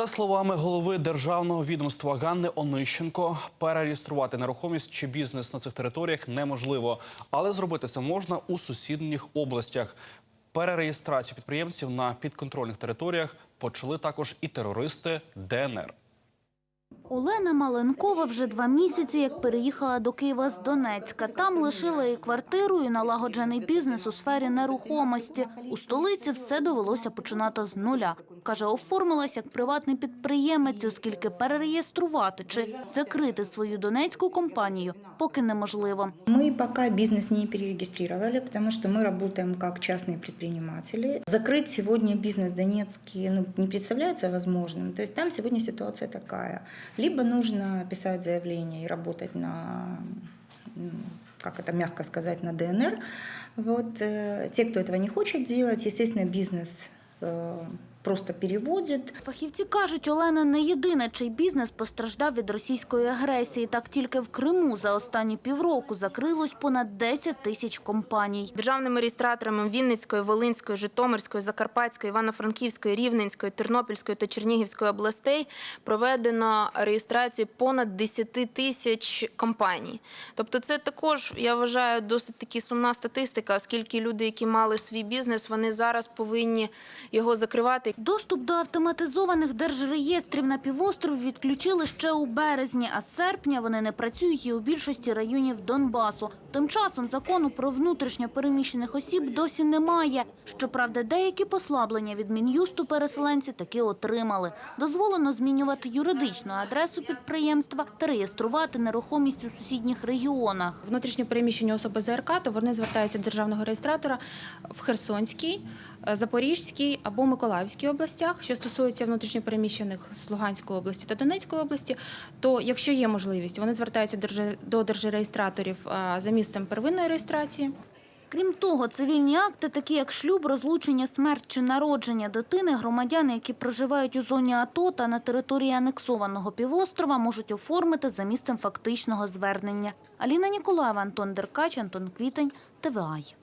За словами голови державного відомства Ганни Онищенко, перереєструвати нерухомість чи бізнес на цих територіях неможливо, але зробити це можна у сусідніх областях. Перереєстрацію підприємців на підконтрольних територіях почали також і терористи ДНР. Олена Маленкова вже два місяці як переїхала до Києва з Донецька. Там лишила і квартиру, і налагоджений бізнес у сфері нерухомості. У столиці все довелося починати з нуля. Каже, оформилась як приватний підприємець, оскільки перереєструвати чи закрити свою донецьку компанію поки неможливо. Мы пока бизнес не перерегистрировали, потому что мы работаем как частные предприниматели. Закрыть сегодня бизнес донецкий ну, не представляется возможным. То есть там сегодня ситуация такая. Либо нужно писать заявление и работать на, м, как это мягко сказать, на ДНР. Вот. э, Те, кто этого не хочет делать, естественно, бизнес э, просто переводит. Фахівці кажуть, Олена не єдина, чий бізнес постраждав від російської агресії. Так тільки в Криму за останні півроку закрилось понад 10 тисяч компаній. Державними реєстраторами Вінницької, Волинської, Житомирської, Закарпатської, Івано-Франківської, Рівненської, Тернопільської та Чернігівської областей проведено реєстрацію понад 10 тисяч компаній. Тобто, це також я вважаю досить таки сумна статистика, оскільки люди, які мали свій бізнес, вони зараз повинні його закривати. Доступ до автоматизованих держреєстрів на півострові відключили ще у березні, а з серпня вони не працюють і у більшості районів Донбасу. Тим часом закону про внутрішньо переміщених осіб досі немає. Щоправда, деякі послаблення від Мін'юсту переселенці таки отримали. Дозволено змінювати юридичну адресу підприємства та реєструвати нерухомість у сусідніх регіонах. внутрішньо переміщені особи ЗРК, то вони звертаються до державного реєстратора в Херсонській, е, Запорізькій або Миколаївській областях. Що стосується внутрішньо переміщених з Луганської області та Донецької області, то якщо є можливість, вони звертаються до держреєстраторів за місцем первинної реєстрації. Крім того, цивільні акти, такі як шлюб, розлучення, смерть чи народження дитини, громадяни, які проживають у зоні АТО та на території анексованого півострова, можуть оформити за місцем фактичного звернення. Аліна Ніколаєва, Антон Деркач, Антон Квітень, ТВАЙ.